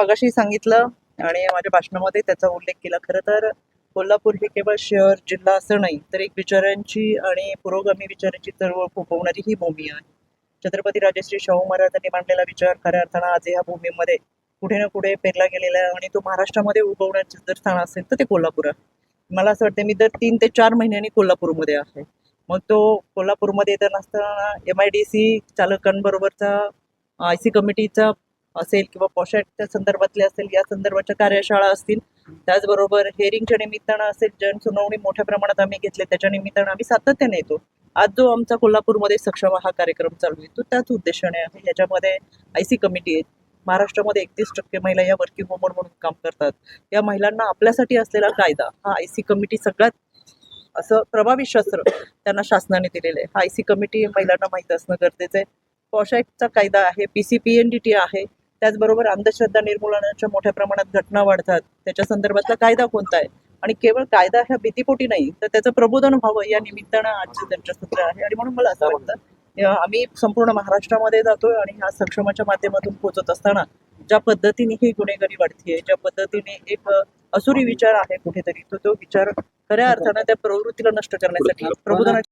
मगाशी सांगितलं आणि माझ्या भाषणामध्ये त्याचा उल्लेख केला. खरं तर कोल्हापूर हे केवळ शहर जिल्हा असं नाही तर एक विचारांची आणि पुरोगामी विचारांची चळवळ फुगवणारी ही भूमी आहे. छत्रपती राजश्री शाहू महाराजांनी मांडलेला विचार खऱ्या अर्थानं आज या भूमीमध्ये कुठे ना कुठे पेरला गेलेला आहे आणि तो महाराष्ट्रामध्ये उगवण्याचं जर स्थान असेल तर ते कोल्हापूर आहे. मला असं वाटतं मी दर तीन ते चार महिन्यांनी कोल्हापूरमध्ये आहे. मग तो कोल्हापूरमध्ये येताना असताना एम आय डी सी चालकांबरोबरचा आय सी कमिटीचा असेल किंवा पॉशेटच्या संदर्भातले असेल या संदर्भाच्या कार्यशाळा असतील. त्याचबरोबर हेअरिंगच्या निमित्तानं असेल जनसुनावणी मोठ्या प्रमाणात आम्ही घेतले त्याच्या निमित्तानं आम्ही सातत्याने येतो. आज जो आमचा कोल्हापूरमध्ये सक्षम हा कार्यक्रम चालू आहे तो त्याच उद्देशाने आहे. याच्यामध्ये आय सी कमिटी आहे महाराष्ट्रामध्ये एकतीस टक्के महिला या वर्किंग वुमन म्हणून काम करतात. या महिलांना आपल्यासाठी असलेला कायदा हा आय सी कमिटी सगळ्यात असं प्रभावी शस्त्र त्यांना शासनाने दिलेलं आहे. हा आय सी कमिटी महिलांना माहीत असणं गरजेचं आहे. पॉशॅक्टचा कायदा आहे P C P N D T आहे. त्याचबरोबर अंधश्रद्धा निर्मूलनाच्या मोठ्या प्रमाणात घटना वाढतात. त्याच्या संदर्भातला कायदा कोणता आहे? आणि केवळ कायदा ह्या भीतीपोटी नाही तर त्याचं प्रबोधन व्हावं या निमित्तानं आजचं चर्चासत्र आहे. आणि म्हणून मला असं वाटतं आम्ही संपूर्ण महाराष्ट्रामध्ये जातोय आणि ह्या सक्षमाच्या माध्यमातून पोहोचत असताना ज्या पद्धतीने ही गुन्हेगारी वाढतीये ज्या पद्धतीने एक असुरी विचार आहे कुठेतरी तो तो विचार खऱ्या अर्थानं त्या प्रवृत्तीला नष्ट करण्यासाठी प्रबोधनाची